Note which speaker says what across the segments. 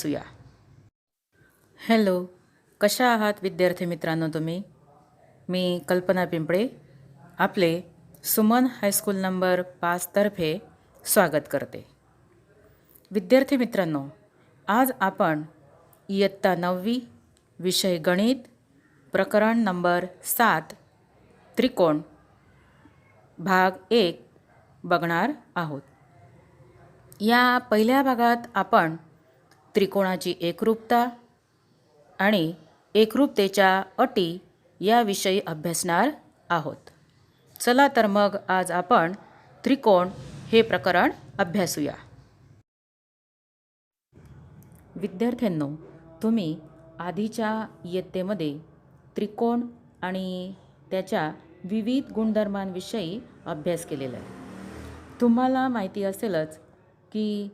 Speaker 1: अभ्यासूया hello कशा आहात विद्यार्थी मित्रांनो तुम्ही? मी कल्पना पिंपळे. आपले सुमन हायस्कूल नंबर पाचतर्फे स्वागत करते. विद्यार्थी मित्रांनो आज आपण इयत्ता नववी विषय गणित प्रकरण नंबर सात त्रिकोण भाग एक बघणार आहोत. या पहिल्या भागात आपण त्रिकोणाची एकरूपता आणि एकरूपतेच्या अटी याविषयी अभ्यासणार आहोत. चला तर मग आज आपण त्रिकोण हे प्रकरण अभ्यासूया. विद्यार्थ्यांनो तुम्ही आधीच्या इयत्तेमध्ये त्रिकोण आणि त्याच्या विविध गुणधर्मांविषयी अभ्यास केलेला आहे. तुम्हाला माहिती असेलच की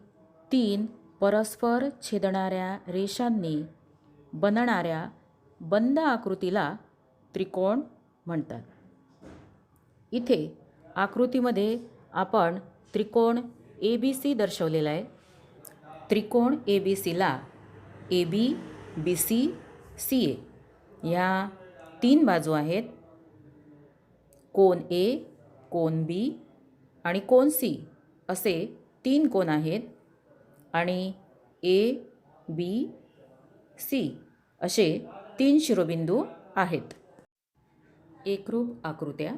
Speaker 1: तीन परस्पर छेदणाऱ्या रेषांनी बनणाऱ्या बंद आकृतीला त्रिकोण म्हणतात. इथे आकृतीमध्ये आपण त्रिकोण ए बी सी दर्शवलेला आहे. त्रिकोण ए बी सीला A B B C C ए ह्या तीन बाजू आहेत. कोन ए कोन बी आणि कोन सी असे तीन कोन आहेत. आणि ए बी सी असे तीन शिरोबिंदू आहेत. एकरूप आकृत्या.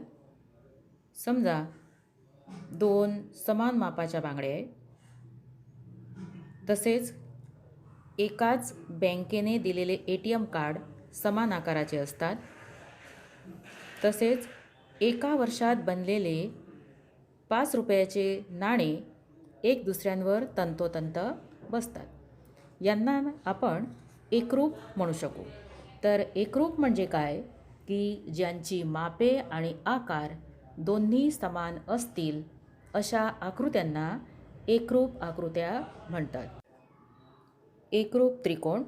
Speaker 1: समजा दोन समान मापाच्या बांगड्या आहेत. तसेच एकाच बँकेने दिलेले ए टी एम कार्ड समान आकाराचे असतात. तसेच एका वर्षात बनलेले पाच रुपयाचे नाणे एक दुसऱ्यांवर तंतोतंत बसतात. यांना आपण एकरूप म्हणू शकू. तर एकरूप म्हणजे काय? की ज्यांची मापे आणि आकार दोन्ही समान असतील अशा आकृत्यांना एकरूप आकृत्या म्हणतात. एकरूप त्रिकोण.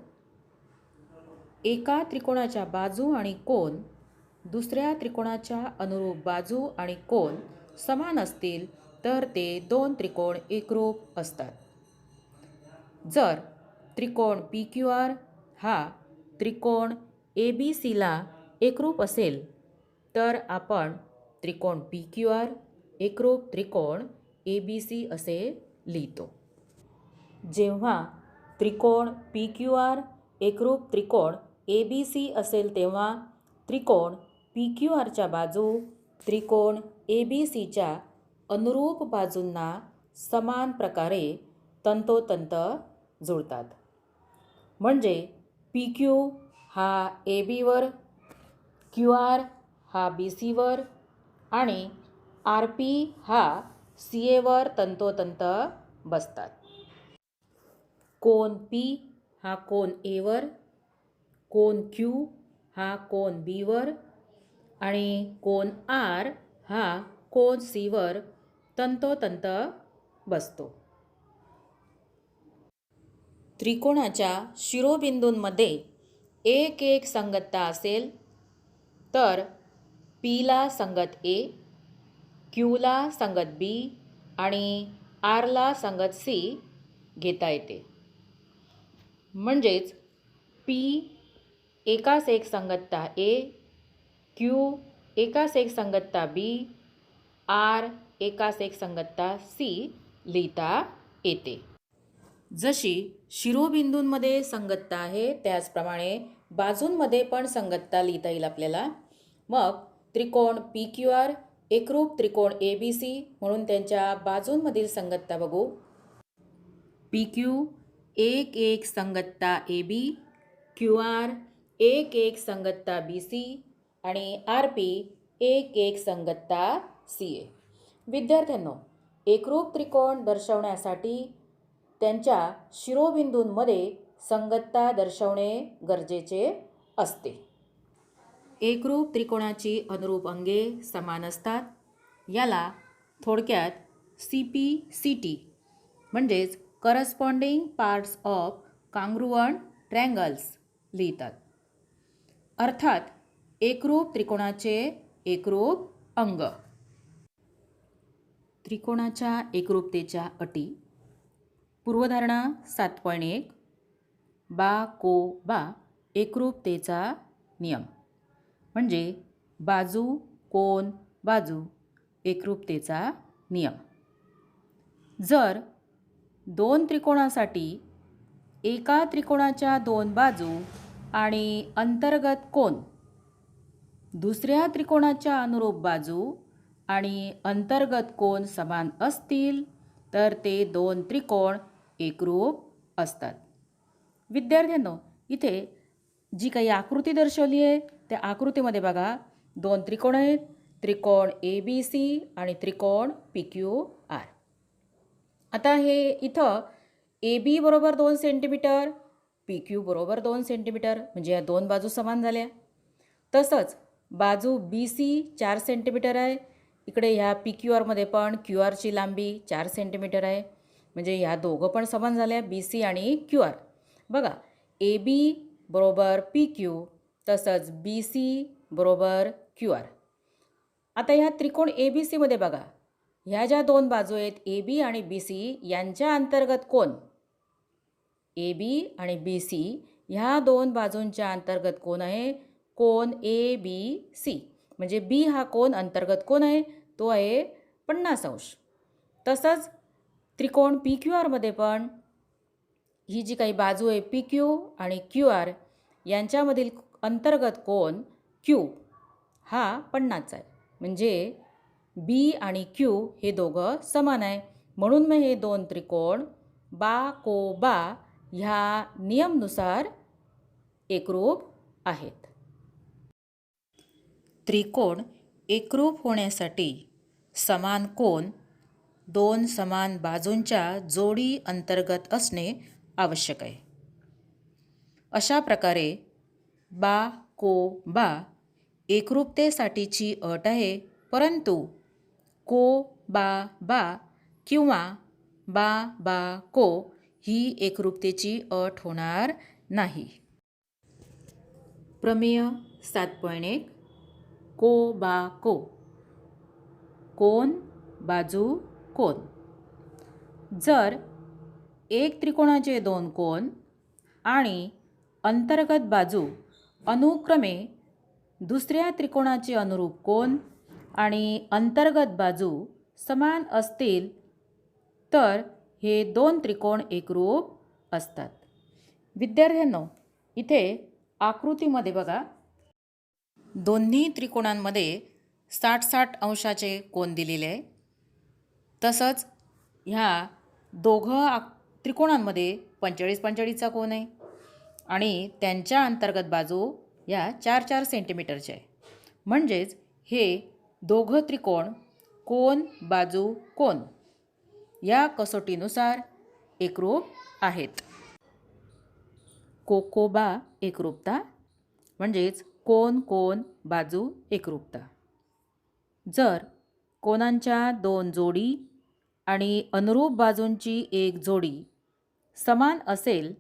Speaker 1: एका त्रिकोणाच्या बाजू आणि कोन दुसऱ्या त्रिकोणाच्या अनुरूप बाजू आणि कोन समान असतील तर ते दोन त्रिकोण एकरूप असतात. जर त्रिकोण पी क्यू आर हा त्रिकोण ए बी सीला एकरूप असेल तर आपण त्रिकोण पी क्यू आर एकरूप त्रिकोण ए बी सी असे लिहितो. जेव्हा त्रिकोण पी क्यू आर एकरूप त्रिकोण ए बी सी असेल तेव्हा त्रिकोण पी क्यू आरच्या बाजू त्रिकोण ए बी सीच्या अनुरूप बाजूंना समान प्रकारे तंतोतंत जुळतात. म्हणजे पी क्यू हा ए बीवर क्यू आर हा बी सीवर आणि आर पी हा सी एवर तंतोतंत बसतात. कोन पी हा कोन एवर कोन क्यू हा कोन बीवर आणि कोन आर हा कोन सीवर तंतोतंत बसतो. त्रिकोणाच्या शिरोबिंदूंमध्ये एक एक संगतता असेल तर पीला संगत ए क्यूला संगत बी आणि आरला संगत सी घेता येते. म्हणजेच पी एकास एक संगतता ए क्यू एकास एक संगतता बी आर एकास एक संगत्ता सी लिहिता येते. जशी शिरोबिंदूंमध्ये संगतता आहे त्याचप्रमाणे बाजूंमध्ये पण संगतता लिहिता येईल आपल्याला. मग त्रिकोण पी क्यू आर एकरूप त्रिकोण ए बी सी म्हणून त्यांच्या बाजूंमधील संगत्ता बघू. पी क्यू एक एक संगत्ता ए बी क्यू आर एक एक संगत्ता बी सी आणि आर पी एक एक संगत्ता सी ए विद्यार्थ्यांनो एकरूप त्रिकोण दर्शवण्यासाठी त्यांच्या शिरोबिंदूंमध्ये संगतता दर्शवणे गरजेचे असते. एकरूप त्रिकोणाची अनुरूप अंगे समान असतात. याला थोडक्यात सी पी सी टी म्हणजेच corresponding parts of congruent triangles लिहितात. अर्थात एकरूप त्रिकोणाचे एकरूप अंग. त्रिकोणाच्या एकरूपतेच्या अटी. पूर्वधारणा सात पॉईंट एक. बा को बा एकरूपतेचा नियम. म्हणजे बाजू कोन बाजू एकरूपतेचा नियम. जर दोन त्रिकोणासाठी एका त्रिकोणाच्या दोन बाजू आणि अंतर्गत कोन दुसऱ्या त्रिकोणाच्या अनुरूप बाजू आणि अंतर्गत कोण समान असतील तर ते दोन त्रिकोण एकरूप असतात. विद्यार्थ्यांनो इथे जी काही आकृती दर्शवली आहे त्या आकृतीमध्ये बघा दोन त्रिकोण आहेत त्रिकोण ए बी सी आणि त्रिकोण पी क्यू आर आता हे इथं ए बी बरोबर दोन सेंटीमीटर पी क्यू बरोबर दोन सेंटीमीटर म्हणजे या दोन बाजू समान झाल्या. तसंच बाजू बी सी चार सेंटीमीटर आहे इकडे ह्या पी क्यू आरमध्ये पण क्यू आरची लांबी चार सेंटीमीटर आहे. म्हणजे ह्या दोघं पण समान झाल्या बी सी आणि क्यू आर बघा ए बी बरोबर पी क्यू तसंच बी सी बरोबर क्यू आर आता ह्या त्रिकोण ए बी सीमध्ये बघा. ह्या ज्या दोन बाजू आहेत ए बी आणि बी सी यांच्या अंतर्गत कोण? ए बी आणि बी सी. ह्या दोन बाजूंच्या अंतर्गत कोण आहे? कोण ए बी सी. म्हणजे बी हा कोण अंतर्गत कोण आहे? तो आहे पन्नास अंश. तसंच त्रिकोण पी क्यू आरमध्ये पण ही जी काही बाजू आहे पी क्यू आणि क्यू आर यांच्यामधील अंतर्गत कोण क्यू हा पन्नासचा आहे. म्हणजे बी आणि क्यू हे दोघं समान आहे. म्हणून मग हे दोन त्रिकोण बा को बा ह्या नियमनुसार एकरूप आहेत. त्रिकोण एकरूप होण्यासाठी समान कोन दोन समान बाजूंच्या जोडी अंतर्गत असणे आवश्यक आहे. अशा प्रकारे बा को बा एकरूपतेसाठीची अट आहे परंतु को बा बा किंवा बा बा को ही एकरूपतेची अट होणार नाही. प्रमेय सात पॉईंट एक को बा को कोण बाजू कोण जर एक त्रिकोणाचे दोन कोण आणि अंतर्गत बाजू अनुक्रमे दुसऱ्या त्रिकोणाचे अनुरूप कोण आणि अंतर्गत बाजू समान असतील तर हे दोन त्रिकोण एकरूप असतात. विद्यार्थ्यांनो इथे आकृतीमध्ये बघा. दोन्ही त्रिकोणांमध्ये साठ साठ अंशाचे कोण दिलेले आहे. तसंच ह्या दोघं आ त्रिकोणांमध्ये पंचेचाळीस पंचेचाळीसचा कोण आहे. आणि त्यांच्या अंतर्गत बाजू या चार चार सेंटीमीटरच्या आहे. म्हणजेच हे दोघं त्रिकोण कोण बाजू कोण या कसोटीनुसार एकरूप आहेत. कोकोबा एकरूपता म्हणजेच कोण कोण बाजू एकरूपता. जर कोणांच्या दोन जोडी आणि अनुरूप बाजूंची एक जोडी समान असेल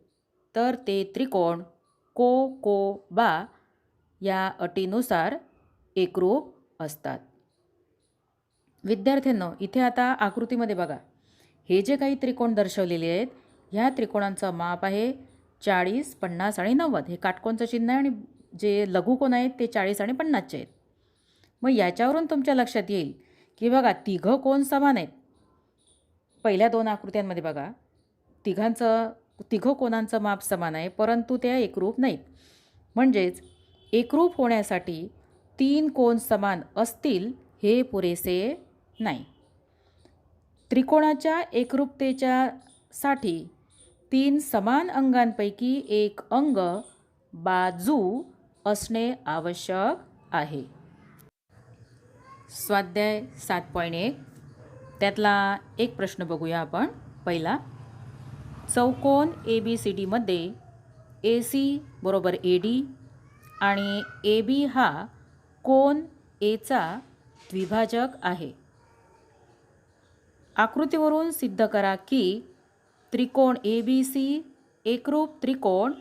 Speaker 1: तर ते त्रिकोण को को बा या अटीनुसार एकरूप असतात. विद्यार्थ्यांनो इथे आता आकृतीमध्ये बघा. हे जे काही त्रिकोण दर्शवलेले आहेत ह्या त्रिकोणांचं माप आहे चाळीस पन्नास आणि नव्वद. हे काटकोणचं चिन्ह आहे आणि जे लघुकोण आहेत ते चाळीस आणि पन्नासचे आहेत. मग याच्यावरून तुमच्या लक्षात येईल की बघा तिघं कोण समान आहेत? पहिल्या दोन आकृत्यांमध्ये बघा तिघांचं तिघं कोणांचं माप समान आहे परंतु त्या एकरूप नाहीत. म्हणजेच एकरूप होण्यासाठी तीन कोण समान असतील हे पुरेसे नाही. त्रिकोणाच्या एकरूपतेच्या साठी तीन समान अंगांपैकी एक अंग बाजू असणे आवश्यक आहे. स्वाध्याय सात पॉईंट एक. त्यातला एक प्रश्न बघूया आपण. पहिला चौकोन ए बी सी डीमध्ये ए सी बरोबर ए डी आणि ए बी हा कोन एचा द्विभाजक आहे. आकृतीवरून सिद्ध करा की त्रिकोण ए बी सी एकरूप त्रिकोण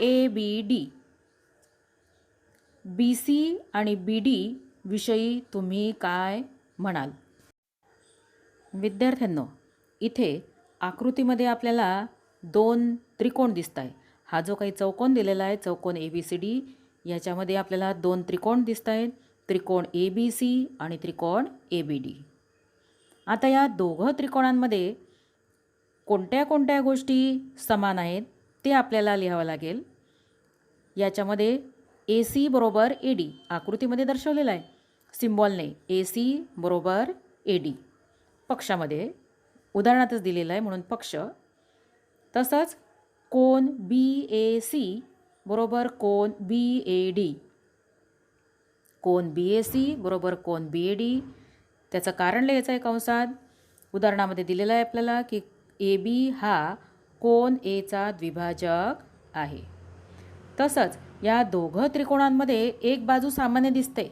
Speaker 1: A B D B C आणि बी डी विषयी तुम्ही काय म्हणाल? विद्यार्थ्यांनो इथे आकृतीमध्ये आपल्याला दोन त्रिकोण दिसत आहे हा जो काही चौकोन दिलेला आहे चौकोन ए बी सी डी याच्यामध्ये आपल्याला दोन त्रिकोण दिसत आहेत त्रिकोण ए बी सी आणि त्रिकोण ए बी डी आता या दोघं त्रिकोणांमध्ये कोणत्या कोणत्या गोष्टी समान आहेत ते आपल्याला लिहावं लागेल. याच्यामध्ये ए सी बरोबर ए डी आकृतीमध्ये दर्शवलेलं आहे. सिम्बॉलने ए सी बरोबर ए डी पक्षामध्ये उदाहरणातच दिलेलं आहे म्हणून पक्ष. तसंच कोन बी ए सी बरोबर कोन बी A D cone B A C बरोबर कोन बी ए डी त्याचं कारण लिहायचं आहे कंसात. उदाहरणामध्ये दिलेलं आहे आपल्याला की ए बी हा कोन एचा द्विभाजक आहे. तसंच या दोघं त्रिकोणांमध्ये एक बाजू सामान्य दिसते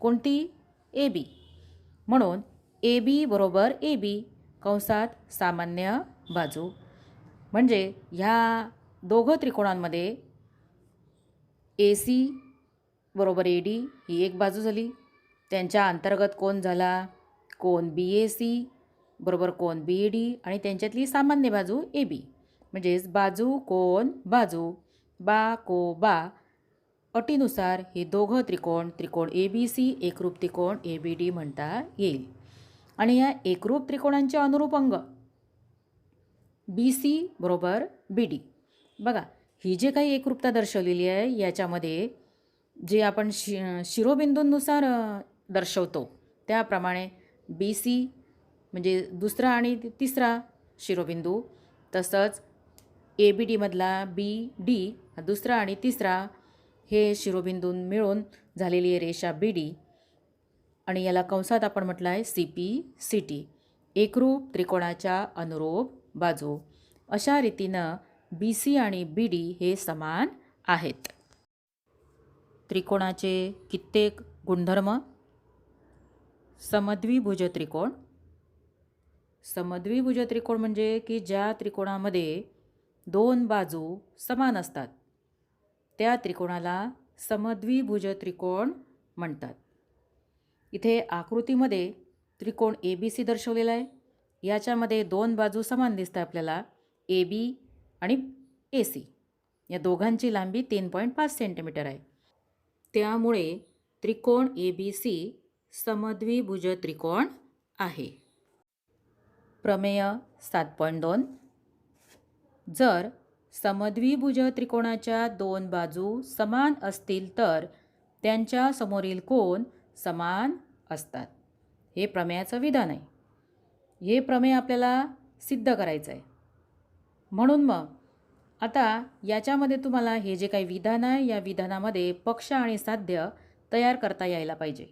Speaker 1: कोणती? A B. म्हणून ए बी बरोबर ए बी कंसात सामान्य बाजू. म्हणजे ह्या दोघं त्रिकोणांमध्ये ए सी बरोबर ए डी ही एक बाजू झाली. त्यांच्या अंतर्गत कोण झाला? कोण बी ए सी बरोबर कोण बी ए डी आणि त्यांच्यातली सामान्य बाजू ए बी. म्हणजेच बाजू कोण बाजू. बा को बा अटीनुसार हे दोघं त्रिकोण त्रिकोण ए बी सी एकरूप त्रिकोण ए बी डी म्हणता येईल. आणि या एकरूप त्रिकोणांचे अनुरूप अंग बी सी बरोबर बी डी बघा ही जे काही एकरूपता दर्शवलेली आहे याच्यामध्ये जे आपण शि शिरोबिंदूंनुसार दर्शवतो त्याप्रमाणे बी सी म्हणजे दुसरा आणि तिसरा शिरोबिंदू तसंच ए बी डीमधला बी डी हा दुसरा आणि तिसरा हे शिरोबिंदून मिळून झालेली आहे रेषा बी डी आणि याला कंसात आपण म्हटलं आहे सी पी सी टी एकरूप त्रिकोणाच्या अनुरूप बाजू. अशा रीतीनं बी सी आणि बी डी हे समान आहेत. त्रिकोणाचे कित्येक गुणधर्म. समद्विभुज त्रिकोण. समद्विभुज त्रिकोण म्हणजे की ज्या त्रिकोणामध्ये दोन बाजू समान असतात. त्या त्रिकोणाला समद्विभुज त्रिकोण म्हणतात. इथे आकृतीमध्ये त्रिकोण ए बी सी दर्शवलेला आहे. याच्यामध्ये दोन बाजू समान दिसतं आपल्याला ए बी आणि ए सी या दोघांची लांबी तीन पॉईंट पाच सेंटीमीटर आहे. त्यामुळे त्रिकोण ए बी सी समद्विभुज त्रिकोण आहे. प्रमेय सात पॉईंट दोन. जर समद्विभुज त्रिकोणाच्या दोन बाजू समान असतील तर त्यांच्या समोरील कोण समान असतात. हे प्रमेयाचं विधान आहे. हे प्रमेय आपल्याला सिद्ध करायचं आहे म्हणून मग आता याच्यामध्ये तुम्हाला हे जे काही विधान आहे या विधानामध्ये पक्ष आणि साध्य तयार करता यायला पाहिजे.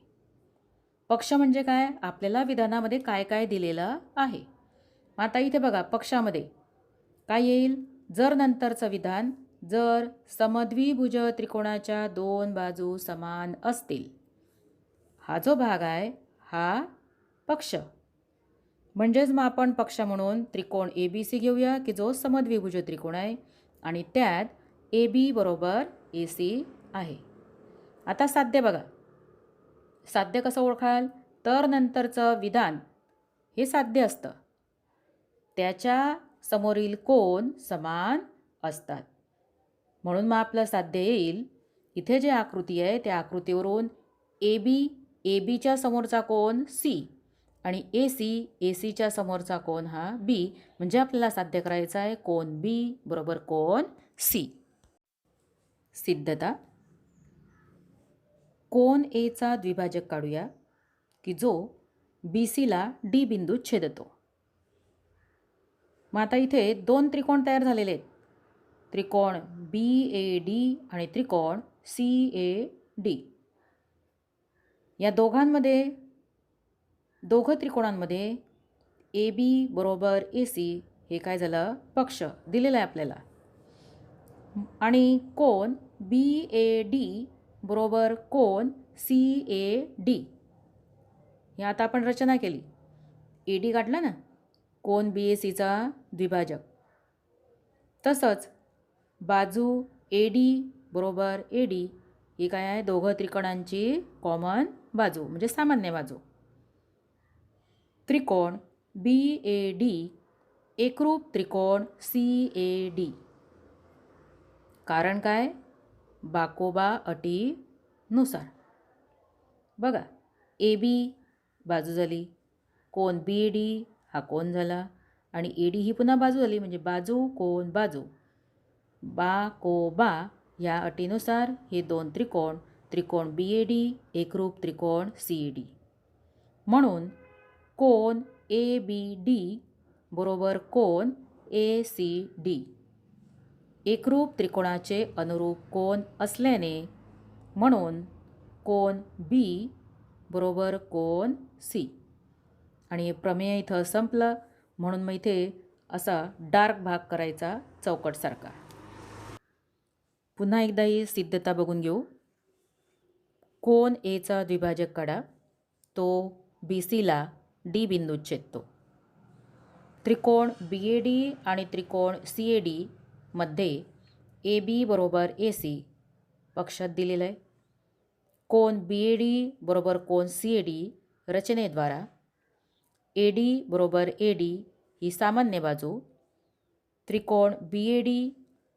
Speaker 1: पक्ष म्हणजे काय? आपल्याला विधानामध्ये काय काय दिलेलं आहे. मग आता इथे बघा पक्षामध्ये काय येईल? जर नंतरचं विधान जर समद्विभुज त्रिकोणाच्या दोन बाजू समान असतील हा जो भाग आहे हा पक्ष. म्हणजेच मग आपण पक्ष म्हणून त्रिकोण ए बी सी घेऊया की जो समद्विभुज त्रिकोण आहे आणि त्यात ए बी बरोबर ए सी आहे. आता साध्य बघा. साध्य कसं ओळखाल? तर नंतरचं विधान हे साध्य असतं. त्याच्या समोरील कोण समान असतात. म्हणून मग आपलं साध्य येईल. इथे जे आकृती आहे त्या आकृतीवरून ए बी ए बीच्या समोरचा कोण सी आणि ए सी ए सीच्या समोरचा कोण हा बी म्हणजे आपल्याला साध्य करायचा आहे कोण बी बरोबर कोण सी सिद्धता. कोण एचा द्विभाजक काढूया की जो बी सीला डी बिंदू छेदतो. मग आता इथे दोन त्रिकोण तयार झालेले आहेत. त्रिकोण बी ए डी आणि त्रिकोण सी ए डी या दोघांमध्ये दोघं त्रिकोणांमध्ये ए बी बरोबर ए सी हे काय झालं? पक्ष दिलेलं आहे आपल्याला. आणि कोण बी ए डी बरोबर कोण सी ए डी हे आता आपण रचना केली. ए डी काढला ना? कोण बी ए सीचा द्विभाजक तसंच बाजू ए डी बरोबर ए डी ही काय आहे? दोघं त्रिकोणांची कॉमन बाजू म्हणजे सामान्य बाजू. त्रिकोण बी ए डी एकरूप त्रिकोण सी ए डी कारण काय? बाकोबा अटीनुसार. बघा ए बी बाजू झाली कोण बी ए डी हा कोण झाला? आणि ए डी ही पुन्हा बाजू झाली म्हणजे बाजू कोण? बाजू. बा को बा ह्या अटीनुसार हे दोन त्रिकोण त्रिकोण बी ए डी एकरूप त्रिकोण सी ई डी. म्हणून कोण ए बी डी बरोबर कोण ए सी डी? एकरूप त्रिकोणाचे अनुरूप कोण असल्याने म्हणून कोण बी बरोबर कोण सी? आणि प्रमेय इथं संपलं. म्हणून मग इथे असा डार्क भाग करायचा चौकटसारखा. पुन्हा एकदा ही सिद्धता बघून घेऊ. कोण एचा द्विभाजक काढा. तो बी सीला डी बिंदूत छेदतो. त्रिकोण बी ए डी आणि त्रिकोण सी ए डी मध्ये ए बी बरोबर ए सी पक्षात दिलेलं आहे. कोण बी ए डी बरोबर कोण सी ए डी रचनेद्वारा ए डी बरोबर ए डी ही सामान्य बाजू. त्रिकोण बी ए डी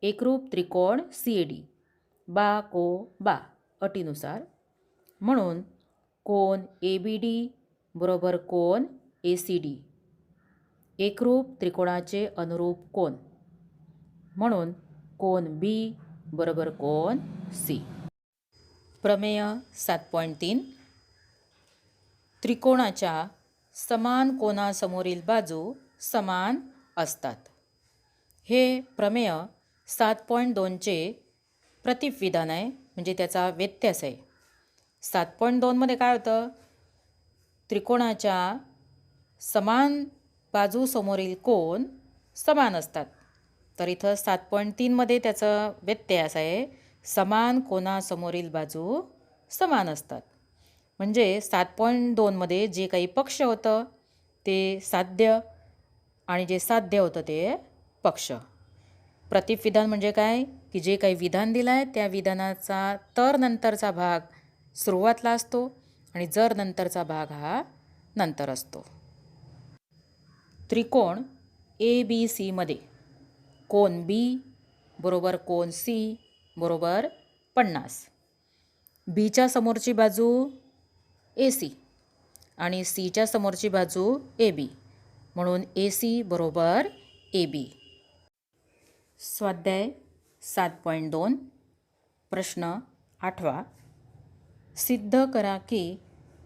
Speaker 1: एकरूप त्रिकोण सी ए डी. बा को बा अटीनुसार. म्हणून कोन ए बी डी बरोबर कोन ए सी डी. एकरूप त्रिकोणाचे अनुरूप कोण म्हणून कोन बी बरोबर कोन सी. प्रमेय सात पॉईंट तीन. त्रिकोणाच्या समान कोणासमोरील बाजू समान असतात. हे प्रमेय सात पॉईंट दोनचे प्रतिविधान आहे म्हणजे त्याचा व्यत्यास आहे. सात पॉईंट दोनमध्ये काय होतं? त्रिकोणाच्या समान बाजूसमोरील कोण समान असतात. तर इथं सात पॉईंट तीनमध्ये त्याचं व्यत्यास आहे समान कोणासमोरील बाजू समान असतात. म्हणजे सात पॉईंट दोनमध्ये जे काही पक्ष होतं ते साध्य आणि जे साध्य होतं ते पक्ष. प्रतिविधान म्हणजे काय? की जे काही विधान दिलं आहे त्या विधानाचा तर नंतरचा भाग सुरुवातला असतो आणि जर नंतरचा भाग हा नंतर असतो. त्रिकोण ए बी सीमध्ये कोण बी बरोबर कोण सी बरोबर पन्नास. बीच्या समोरची बाजू ए सी. आणि सीच्या समोरची बाजू ए बी. म्हणून ए सी बरोबर ए बी. स्वाध्याय सात पॉईंट दोन. प्रश्न आठवा. सिद्ध करा की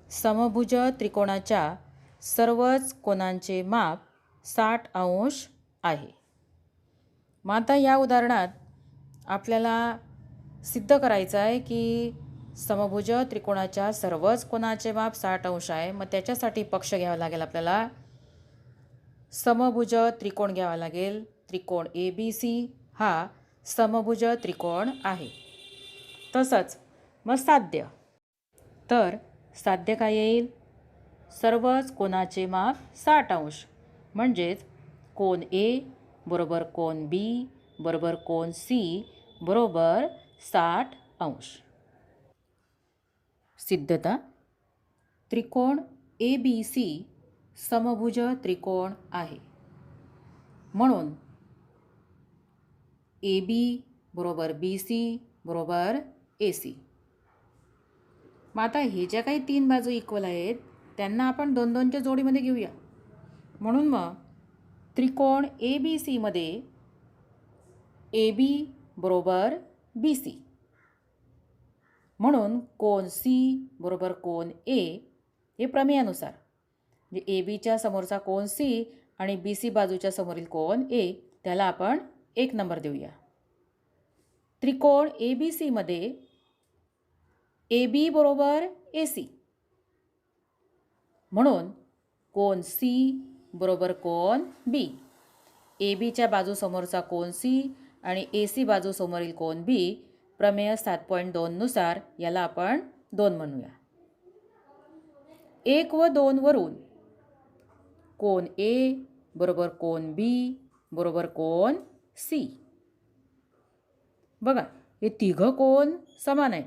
Speaker 1: समभुज त्रिकोणाच्या सर्वच कोणांचे माप साठ अंश आहे. मग आता या उदाहरणात आपल्याला सिद्ध करायचं आहे की समभुज त्रिकोणाच्या सर्वच कोणाचे माप साठ अंश आहे. मग त्याच्यासाठी पक्ष घ्यावा लागेल आपल्याला. समभुज त्रिकोण घ्यावा लागेल. त्रिकोण ए बी सी हा समभुज त्रिकोण आहे. तसंच मग साध्य. तर साध्य काय येईल? सर्वच कोणाचे माप साठ अंश. म्हणजेच कोण ए बरोबर कोण बी बरोबर कोण सी बरोबर साठ अंश. सिद्धता. त्रिकोण ए बी सी समभुज त्रिकोण आहे. म्हणून ए बी बरोबर बी सी बरोबर ए सी मग आता हे ज्या काही तीन बाजू इक्वल आहेत त्यांना आपण दोन दोनच्या जोडीमध्ये घेऊया. म्हणून मग त्रिकोण ए बी सीमध्ये ए बी बरोबर बी सी म्हणून कोण सी बरोबर कोण ए हे प्रमेयानुसार. म्हणजे ए बीच्या समोरचा कोण सी आणि बी सी बाजूच्या समोरील कोण ए त्याला आपण एक नंबर देऊया. त्रिकोण ए बी सीमध्ये ए बी बरोबर ए सी. म्हणून कोण सी बरोबर कोण बी. ए बीच्या बाजूसमोरचा कोण सी आणि ए सी बाजूसमोरील कोण बी प्रमेय सात पॉईंट दोननुसार याला आपण दोन म्हणूया. एक व दोनवरून कोण ए बरोबर कोण बी बरोबर कोण सी. बघा हे तिघं कोण समान आहे.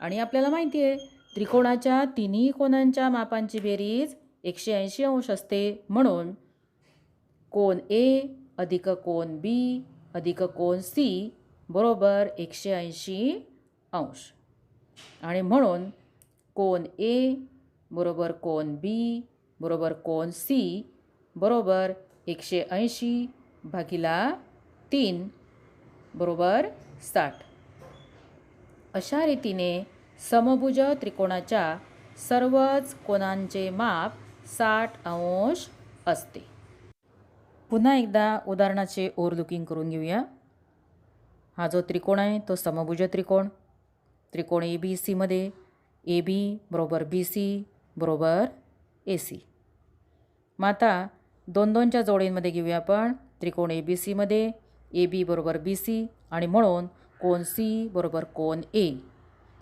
Speaker 1: आणि आपल्याला माहिती आहे त्रिकोणाच्या तिन्ही कोणांच्या मापांची बेरीज एकशे ऐंशी अंश असते. म्हणून कोण ए अधिक कोण बी अधिक कोण सी बरोबर एकशे ऐंशी अंश. आणि म्हणून कोन ए बरोबर कोन बी बरोबर कोन सी बरोबर एकशे ऐंशी भागिला तीन बरोबर साठ. अशा रीतीने समभुज त्रिकोणाच्या सर्वच कोणांचे माप साठ अंश असते. पुन्हा एकदा उदाहरणाचे ओव्हरलुकिंग करून घेऊया. हा जो त्रिकोण आहे तो समभुज त्रिकोण. त्रिकोण ए बी सीमध्ये ए बी बरोबर बी सी बरोबर ए सी. मग आता दोन दोनच्या जोडींमध्ये घेऊया आपण. त्रिकोण ए बी सीमध्ये ए बी बरोबर बी सी आणि म्हणून कोन सी बरोबर कोन ए.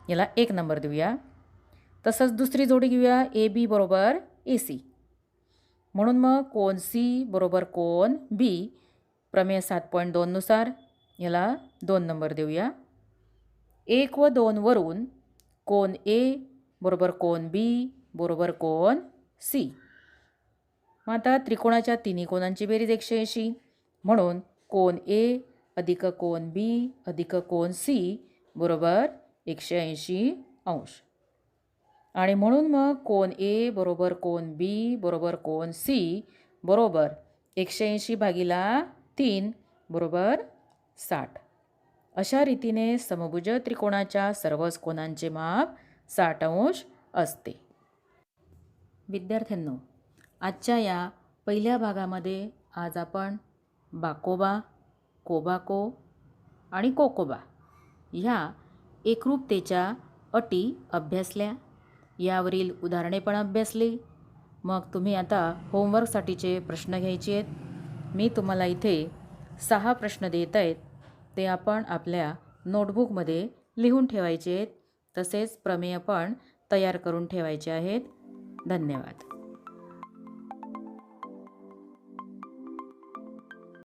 Speaker 1: याला एक नंबर देऊया. तसंच दुसरी जोडी घेऊया. ए बी बरोबर ए सी. म्हणून मग कोन सी बरोबर कोन बी. प्रमेय सात पॉईंट दोननुसार याला दोन नंबर देऊया. एक व दोनवरून कोण कोन ए बरोबर कोन बी बरोबर कोन सी. मग आता त्रिकोणाच्या तिन्ही कोणांची बेरीज एकशे ऐंशी. म्हणून कोन ए अधिक कोन बी अधिक कोन सी बरोबर एकशे ऐंशी अंश. आणि म्हणून मग कोन ए बरोबर कोन बी बरोबर कोन सी बरोबर एकशे ऐंशी भागीला तीन बरोबर साठ. अशा रीतीने समभुज त्रिकोणाच्या सर्वच कोणांचे माप साठ अंश असते. विद्यार्थ्यांनो आजच्या या पहिल्या भागामध्ये आज आपण बाकोबा कोबाको आणि कोकोबा ह्या एकरूपतेच्या अटी अभ्यासल्या. यावरील उदाहरणे पण अभ्यासली. मग तुम्ही आता होमवर्कसाठीचे प्रश्न घ्यायचे आहेत. मी तुम्हाला इथे सहा प्रश्न देत आहेत. ते आपण आपल्या नोटबुकमध्ये लिहून ठेवायचे आहेत. तसेच प्रमेय पण तयार करून ठेवायचे आहेत. धन्यवाद.